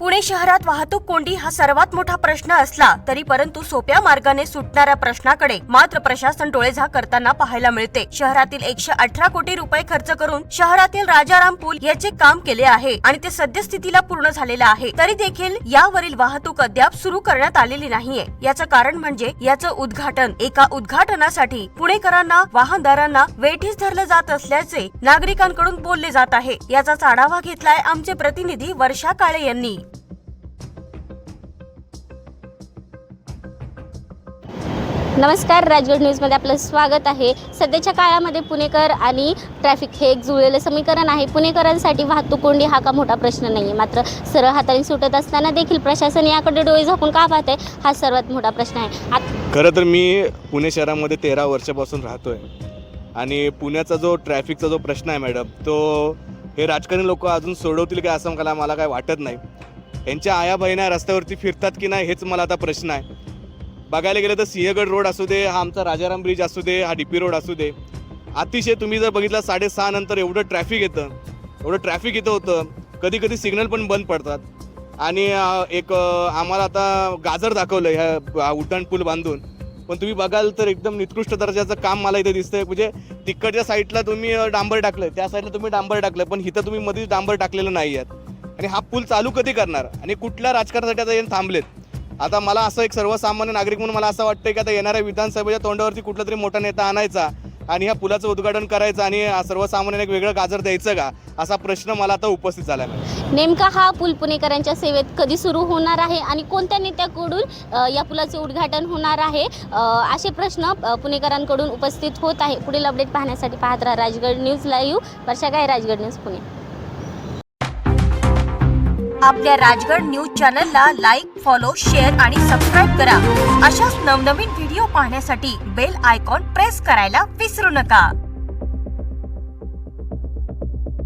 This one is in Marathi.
पुणे शहरात वाहतूक कोंडी हा सर्वात मोठा प्रश्न असला तरी परंतु सोप्या मार्गाने सुटणाऱ्या प्रश्नाकडे मात्र प्रशासन डोळेझाक करताना पाहायला मिळते. शहरातील एकशे अठरा कोटी रुपये खर्च करून शहरातील राजाराम पूल याचे काम केले आहे आणि ते सद्यस्थितीला पूर्ण झालेलं आहे. तरी देखील यावरील वाहतूक अद्याप सुरू करण्यात आलेली नाहीये. याचं कारण म्हणजे याचं उद्घाटन. एका उद्घाटनासाठी पुणेकरांना वाहनदारांना वेठीस धरलं जात असल्याचे नागरिकांकडून बोलले जात आहे. याचाच आढावा घेतलाय आमचे प्रतिनिधी वर्षा काळे यांनी. नमस्कार राजगड न्यूजमध्ये आपलं स्वागत आहे. सध्याच्या काळामध्ये पुणेकर आणि ट्रॅफिक हे एक जुळलेलं समीकरण आहे. पुणेकरांसाठी वाहतूक कोंडी हा का मोठा प्रश्न नाही आहे मात्र सरळ हाताने सुटत असताना देखील प्रशासन याकडे डोळे झाकून का पाहत आहे हा सर्वात मोठा प्रश्न आहे. आत- खरं तर मी पुणे शहरामध्ये तेरा वर्षापासून राहतो आहे आणि पुण्याचा जो ट्रॅफिकचा जो प्रश्न आहे मॅडम तो हे राजकारणी लोक अजून सोडवतील काय असं मला मला काय वाटत नाही. यांच्या आया बहिण्या रस्त्यावरती फिरतात की नाही हेच मला आता प्रश्न आहे. बघायला गेलं तर सिंहगड रोड असू दे हा आमचा राजाराम ब्रिज असू दे हा डी पी रोड असू दे. अतिशय तुम्ही जर बघितलं साडेसहा नंतर एवढं ट्रॅफिक येतं. एवढं ट्रॅफिक इथं होतं. कधी कधी सिग्नल पण बंद पडतात. आणि एक आम्हाला आता गाजर दाखवलं ह्या उड्डाण पूल बांधून. पण तुम्ही बघाल तर एकदम निकृष्ट दर्जाचं काम मला इथे दिसतंय. म्हणजे तिकडच्या साईडला तुम्ही डांबर टाकलं त्या साईडला तुम्ही डांबर टाकलं पण इथं तुम्ही मध्येच डांबर टाकलेलं नाही आहेत आणि हा पूल चालू कधी करणार? आणि कुठल्या राजकारणासाठी आता येऊन थांबलेत? आता मला असं एक सर्वसामान्य नागरिक म्हणून मला असं वाटतंय की आता येणाऱ्या विधानसभेच्या तोंडावरती कुठला तरी मोठा नेता आणायचा आणि ह्या पुलाचं उद्घाटन करायचं आणि सर्वसामान्यांना एक वेगळं गाजर द्यायचं का असा प्रश्न मला आता उपस्थित झाला नेमका हा पूल पुणेकरांच्या सेवेत कधी सुरू होणार आहे आणि कोणत्या नेत्याकडून या पुलाचे उद्घाटन होणार आहे? असे प्रश्न पुणेकरांकडून उपस्थित होत आहे. पुढील अपडेट पाहण्यासाठी पाहत राहा राजगड न्यूज लाईव्ह वर्षा काय राजगड न्यूज पुणे. आपल्या राजगड न्यूज चॅनलला लाईक फॉलो शेअर आणि सबस्क्राईब करा. अशाच नवनवीन व्हिडिओ पाहण्यासाठी बेल आयकॉन प्रेस करायला विसरू नका.